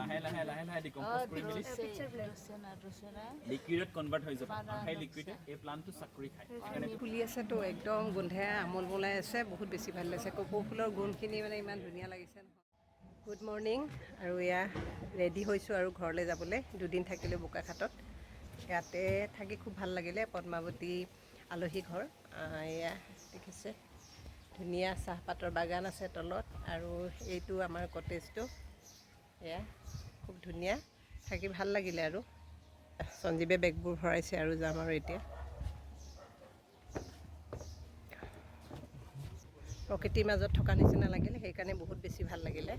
লাহে লাহে লাহে লাহে ডিকম্প'জ কৰি মেলি। লিকুইডত কনভাৰ্ট হৈ যাব। আৰু সেই লিকুইডে এই প্লাণ্টটো চাকৰি খায়। ফুলি আছেতো একদম গোন্ধেৰে আমোল বলাই আছে বহুত বেছি ভাল লাগিছে। কপৌ ফুলৰ গোন্ধখিনি মানে ইমান ধুনীয়া লাগিছে। গুড মৰ্ণিং আৰু এয়া ৰেডি হৈছোঁ আৰু ঘৰলৈ যাবলৈ। দুদিন থাকিলোঁ বোকাখাটত ইয়াতে থাকি খুব ভাল লাগিলে পদ্মাৱতী আলহী ঘৰ। এয়া দেখিছে ধুনীয়া চাহপাতৰ বাগান আছে তলত আৰু এইটো আমাৰ কটেজটো এয়া খুব ধুনীয়া। থাকি ভাল লাগিলে আৰু। সঞ্জীৱে বেগবোৰ ভৰাইছে আৰু যাম আৰু এতিয়া। প্ৰকৃতিৰ মাজত থকা নিচিনা লাগিলে সেইকাৰণে বহুত বেছি ভাল লাগিলে।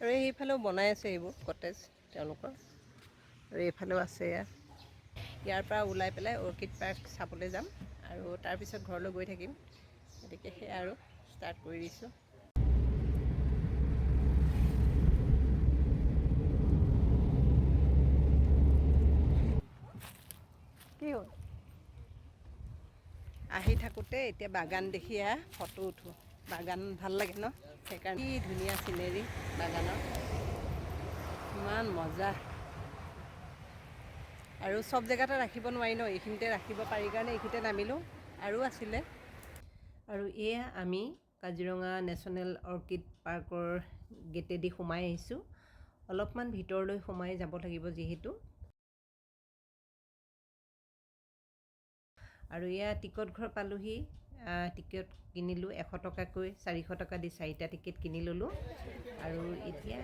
আৰু এইফালেও বনাই আছে এইবোৰ কটেজ তেওঁলোকৰ। আৰু এইফালেও আছে এয়া। ইয়াৰ পৰা ওলাই পেলাই অৰ্কিড পাৰ্ক চাবলৈ যাম। আৰু তাৰপিছত ঘৰলৈ গৈ থাকিম। গতিকে সেয়া আৰু ষ্টাৰ্ট কৰি দিছোঁ। আহি থাকোঁতে এতিয়া বাগান দেখি আহ ফটো উঠোঁ। বাগান ভাল লাগে ন? সেইকাৰণে কি ধুনীয়া চিনেৰী বাগানৰ। ইমান মজা। আৰু চব জেগাতে ৰাখিব নোৱাৰি ন? এইখিনিতে ৰাখিব পাৰি কাৰণে এইখিনিতে নামিলোঁ। আৰু আছিলে। আৰু এয়া আমি কাজিৰঙা নেশ্যনেল অৰ্কিড পাৰ্কৰ গেটেদি সোমাই আহিছোঁ। অলপমান ভিতৰলৈ সোমাই যাব লাগিব যিহেতু। আৰু এয়া টিকট ঘৰ পালোহি। টিকট কিনিলোঁ এশ টকাকৈ, চাৰিশ টকা দি চাৰিটা টিকেট কিনি ল'লোঁ। আৰু এতিয়া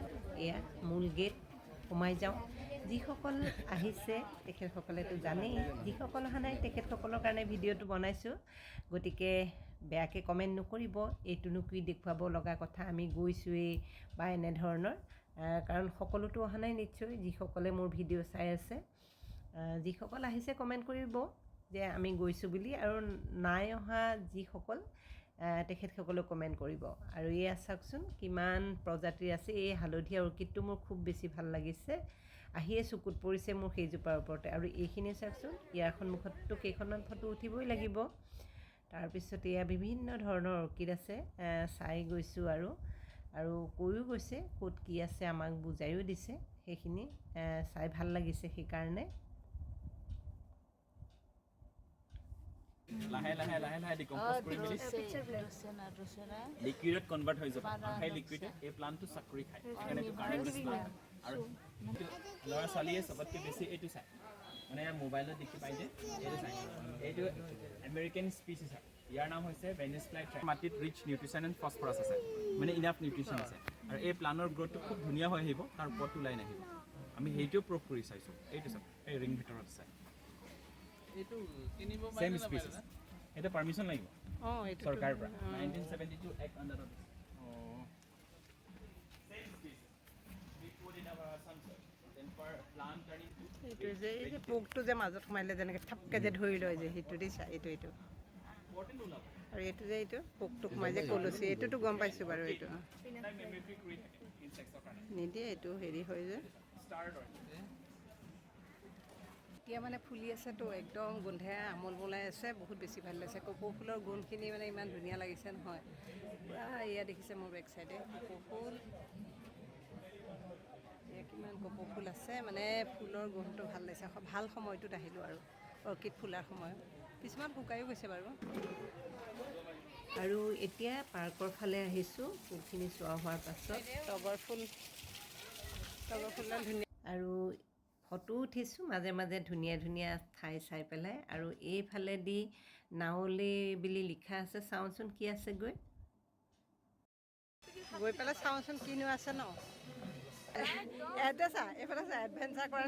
এয়া মূল গেট সোমাই যাওঁ। যিসকল আহিছে, তেখেতসকলেতো জানেই। যিসকল অহা নাই, তেখেতসকলৰ কাৰণে ভিডিঅ'টো বনাইছোঁ। গতিকে বেয়াকৈ কমেণ্ট নকৰিব, এইটোনো কি দেখুৱাব লগা কথা, আমি গৈছোঁৱেই বা এনেধৰণৰ। কাৰণ সকলোতো অহা নাই নিশ্চয়, যিসকলে মোৰ ভিডিঅ' চাই আছে। যিসকল আহিছে কমেণ্ট কৰিব। যে আমি গৈছোঁ বুলি আৰু নাই অহা যিসকল তেখেতসকলেও কমেণ্ট কৰিব। আৰু এয়া চাওকচোন কিমান প্ৰজাতিৰ আছে এই হালধীয়া অৰ্কিডটো মোৰ খুব বেছি ভাল লাগিছে। আহিয়ে চকুত পৰিছে মোৰ সেইজোপাৰ ওপৰতে। আৰু এইখিনি চাওকচোন ইয়াৰ সন্মুখততো কেইখনমান ফটো উঠিবই লাগিব। তাৰপিছত এয়া বিভিন্ন ধৰণৰ অৰ্কিড আছে চাই গৈছোঁ আৰু আৰু কৈও গৈছে ক'ত কি আছে আমাক বুজায়ো দিছে। সেইখিনি চাই ভাল লাগিছে সেইকাৰণে। লাহে লাহে লাহে লাহে ডিকম্প'জ কৰি মেলি। লিকুইডত কনভাৰ্ট হৈ যাব। সেই লিকুইডে এই প্লাণ্টটো চাকৰি খায়। সেইকাৰণে এইটো কাৰ্বছ প্লাণ্ট আৰু ল'ৰা ছোৱালীয়ে চবতকৈ বেছি এইটো চায়। মানে মোবাইলত দেখি পাই যে এইটো চায়। এইটো আমেৰিকান স্পিচিছ হয়। ইয়াৰ নাম হৈছে ভেনিছ ফ্লাই মাটিত ৰিচ নিউট্ৰিশ্যন এণ্ড ফছফৰাছ আছে। মানে ইনাফ নিউট্ৰিশ্যন আছে। আৰু এই প্লানৰ গ্ৰ'থটো খুব ধুনীয়া হৈ আহিব। তাৰ ওপৰত ওলাই নাহিব আমি সেইটোও প্ৰুভ কৰি চাইছোঁ। এইটো চাওক। এই ৰিং ভিতৰত আছে ছেম স্পিচিছ সেইটো পাৰ্মিশ্যন লাগিব। অঁ এইটো চৰকাৰৰ পৰা নাইনটিন ছেভেণ্টি টু এক্ট আণ্ডাৰত এইটো যে এই যে পোকটো যে মাজত সোমাইলে যেনেকৈ থাপকৈ যে ধৰি লয় যে সেইটো দি চাই এইটো এইটো। আৰু এইটো যে এইটো পোকটো সোমাই যে কলচি এইটোতো গম পাইছোঁ বাৰু এইটো। নিদিয়ে এইটো হেৰি হয় যে। এতিয়া মানে ফুলি আছেতো একদম গোন্ধেৰে আমোল বলাই আছে বহুত বেছি ভাল লাগিছে। কপৌ ফুলৰ গোন্ধখিনি মানে ইমান ধুনীয়া লাগিছে নহয়। পূৰা এয়া দেখিছে মোৰ বেক চাইডে কপৌ ফুল। এয়া কিমান কপৌ ফুল আছে মানে ফুলৰ গোন্ধটো ভাল লাগিছে। ভাল সময়টোত আহিলোঁ আৰু অৰ্কিড ফুলাৰ সময়ত। কিছুমান শুকায়ো গৈছে বাৰু। আৰু এতিয়া পাৰ্কৰ ফালে আহিছোঁ ফুলখিনি চোৱা হোৱাৰ পাছত। তগৰ ফুল তগৰ ফুলডাল ধুনীয়া। আৰু ফটো উঠিছোঁ মাজে মাজে ধুনীয়া ধুনীয়া ঠাই চাই পেলাই আৰু এইফালেদি নাৱলি বুলি লিখা আছে চাওঁচোন কি আছে গৈ। গৈ পেলাই চাওঁচোন কিনো আছে ন। ইয়াতে চা এইফালে চা এডভেঞ্চাৰ কৰা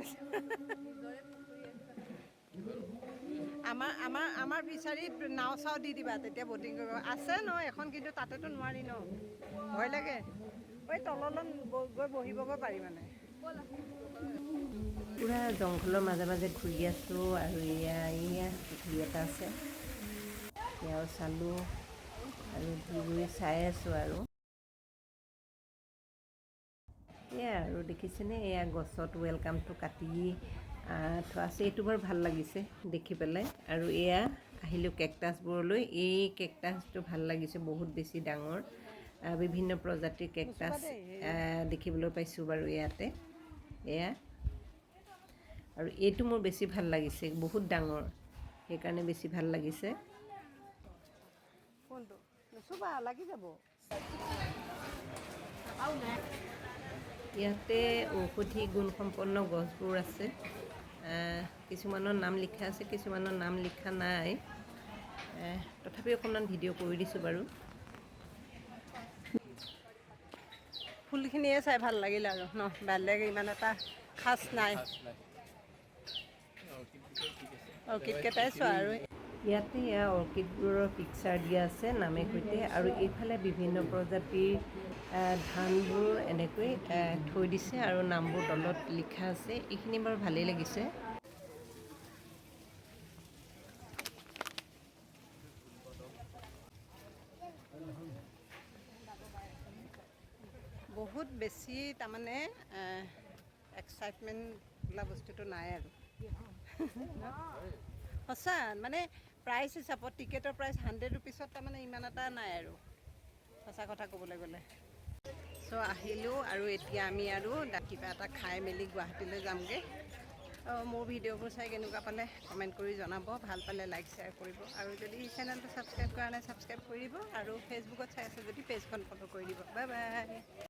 আমাৰ আমাৰ আমাৰ ফিচাৰীত নাও চাও দি দিবা তেতিয়া ব'টিং কৰিব। আছে ন এখন কিন্তু তাতেতো নোৱাৰি ন। ভয় লাগে। ঐ তললৈ গৈ বহিবগৈ পাৰি মানে। পূৰা জংঘলৰ মাজে মাজে ঘূৰি আছোঁ আৰু এয়া এয়া পুখুৰী এটা আছে। সেয়াও চালোঁ আৰু ঘূৰি চাই আছোঁ আৰু। এয়া আৰু দেখিছেনে? এয়া গছত ৱেলকামটো কাটি থোৱা আছে। এইটো বৰ ভালো লাগিছে দেখি পেলাই। আৰু এয়া আহিলোঁ কেকটাছবোৰলৈ। এই কেকটাছটো ভালো লাগিছে, বহুত বেছি ডাঙৰ। বিভিন্ন প্ৰজাতিৰ কেকটাছ দেখিবলৈ পাইছোঁ বাৰু ইয়াতে। এয়া। আৰু এইটো মোৰ বেছি ভাল লাগিছে বহুত ডাঙৰ সেইকাৰণে বেছি ভাল লাগিছে। কোনটো? নুচুবা লাগি যাব। ইয়াতে ঔষধি গুণসম্পন্ন গছবোৰ আছে। কিছুমানৰ নাম লিখা আছে কিছুমানৰ নাম লিখা নাই। তথাপি অকণমান ভিডিঅ' কৰি দিছোঁ বাৰু। ফুলখিনিয়ে চাই ভাল লাগিল আৰু ন? বেলেগ ইমান এটা খাচ নাই। অৰ্কিডকেইটাই চোৱা আৰু। ইয়াতে এয়া অৰ্কিডবোৰৰ পিকচাৰ দিয়া আছে নামে সৈতে আৰু এইফালে বিভিন্ন প্ৰজাতিৰ ধানবোৰ এনেকৈ থৈ দিছে আৰু নামবোৰ তলত লিখা আছে। এইখিনি বাৰু ভালেই লাগিছে। বহুত বেছি তাৰমানে এক্সাইটমেণ্ট বোলা বস্তুটো নাই আৰু। সঁচা মানে প্ৰাইচ হিচাপত টিকেটৰ প্ৰাইচ হাণ্ড্ৰেড ৰুপিছত তাৰমানে ইমান এটা নাই আৰু। সঁচা কথা ক'বলৈ গ'লে। চ' আহিলোঁ আৰু এতিয়া আমি আৰু কিবা এটা খাই মেলি গুৱাহাটীলৈ যামগৈ। অঁ, মোৰ ভিডিঅ'বোৰ চাই কেনেকুৱা পালে কমেণ্ট কৰি জনাব। ভাল পালে লাইক শ্বেয়াৰ কৰিব। আৰু যদি চেনেলটো ছাবস্ক্ৰাইব কৰা নাই ছাবস্ক্ৰাইব কৰি দিব। আৰু ফেচবুকত চাই আছে যদি পেজখন ফ'ল' কৰি দিব। Bye bye